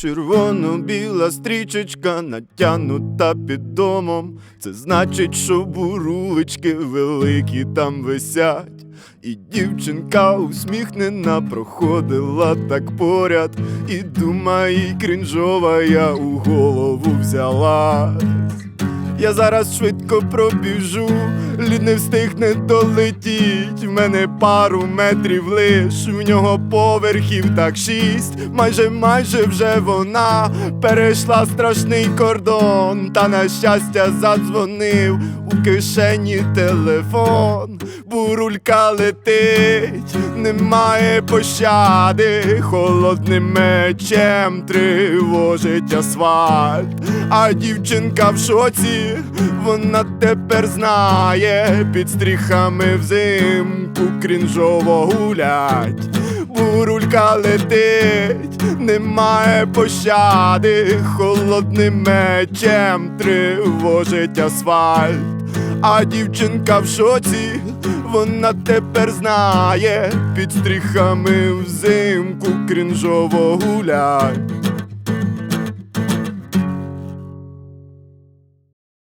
Червоно-біла стрічечка натягнута під домом. Це значить, що бурулечки великі там висять. І дівчинка усміхнена проходила так поряд, і думає, крінжова я у голову взялась. Я зараз швидко пробіжу, лід не встигне долетіть. В мене пару метрів лиш, в нього поверхів так шість. Майже, майже вже вона перейшла страшний кордон. Та на щастя задзвонив у кишені телефон. Бурулька летить, немає пощади, холодним мечем тривожить асфальт. А дівчинка в шоці, вона тепер знає, під стріхами взимку крінжово гулять. Бурулька летить, немає пощади, холодним мечем тривожить асфальт. А дівчинка в шоці, вона тепер знає, під стріхами взимку крінжово гулять.